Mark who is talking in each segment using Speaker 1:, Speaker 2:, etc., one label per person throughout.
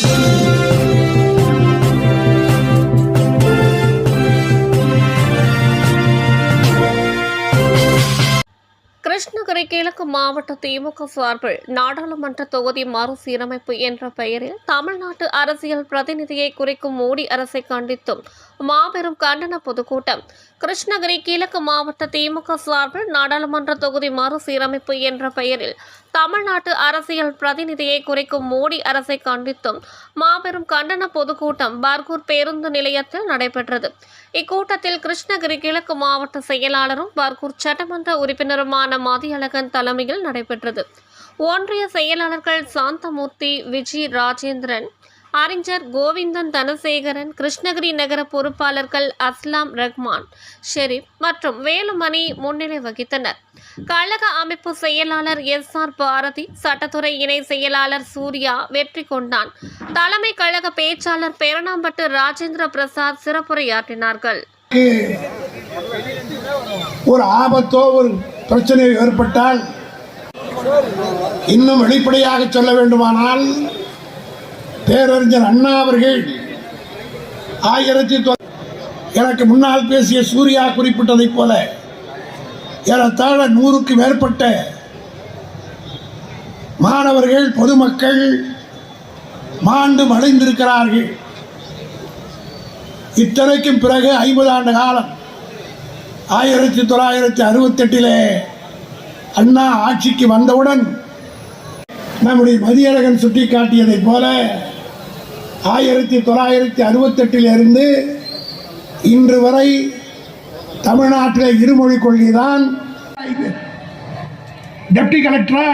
Speaker 1: Thank you. Krishnagiri கிழக்கு மாவட்ட திமுக சார்பில் நாடாளுமன்ற தொகுதி மறுசீரமைப்பு என்ற பெயரில் தமிழ்நாட்டு அரசியல் பிரதிநிதியை குறிக்கும் மோடி அரசை கண்டித்தும் மாபெரும் கண்டன பொதுக்கூட்டம். கிருஷ்ணகிரி கிழக்கு மாவட்ட திமுக சார்பில் நாடாளுமன்ற தொகுதி மறுசீரமைப்பு என்ற பெயரில் தமிழ்நாட்டு அரசியல் பிரதிநிதியை குறைக்கும் மோடி அரசை கண்டித்தும் மாபெரும் கண்டன பொதுக்கூட்டம் பர்கூர் பேருந்து நிலையத்தில் நடைபெற்றது. இக்கூட்டத்தில் கிருஷ்ணகிரி கிழக்கு மாவட்ட செயலாளரும் பர்கூர் சட்டமன்ற உறுப்பினருமான மதியழகன் தலைமையில் நடைபெற்றது. ஒன்றிய செயலாளர்கள் சாந்தமூர்த்தி விஜி ராஜேந்திரன் அறிஞர் கோவிந்தன் தனசேகரன் கிருஷ்ணகிரி நகர பொறுப்பாளர்கள் அஸ்லாம் ரஹ்மான் ஷெரீப் மற்றும் வேலுமணி முன்னிலை வகித்தனர். கழக அமைப்பு செயலாளர் எஸ். ஆர். பாரதி சட்டத்துறை இணை செயலாளர் சூர்யா வெற்றி கொண்டான். தலைமை கழக பேச்சாளர் பேரணாம்பட்டு ராஜேந்திர பிரசாத் சிறப்புரையாற்றினார்கள்.
Speaker 2: ஒரு ஆபத்தோ ஒரு பிரச்சனை ஏற்பட்டால் இன்னும் வெளிப்படையாக சொல்ல வேண்டுமானால் பேரறிஞர் அண்ணா அவர்கள் ஆயிரத்தி எனக்கு முன்னால் பேசிய சூர்யா குறிப்பிட்டதைப் போல ஏறத்தாழ நூறுக்கு மேற்பட்ட மாணவர்கள் பொதுமக்கள் மாண்டு மறைந்திருக்கிறார்கள் இத்தனைக்கும் பிறகு ஐம்பது ஆண்டு காலம் ஆயிரத்தி தொள்ளாயிரத்தி அறுபத்தெட்டிலே அண்ணா ஆட்சிக்கு வந்தவுடன் நம்முடைய மதியழகன் சுட்டிக்காட்டியதைப் போல ஆயிரத்தி தொள்ளாயிரத்தி அறுபத்தெட்டிலிருந்து இன்று வரை தமிழ்நாட்டில் இருமொழி கொள்கைதான். டெப்டி கலெக்டரா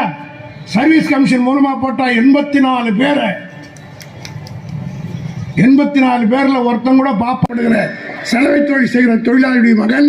Speaker 2: சர்வீஸ் கமிஷன் மூலமா போட்ட எண்பத்தி நாலு பேரை எண்பத்தி நாலு பேர்ல ஒருத்தன் கூட பாப்படுகிற செலவை தொழில் செய்கிற தொழிலாளியுடைய மகன்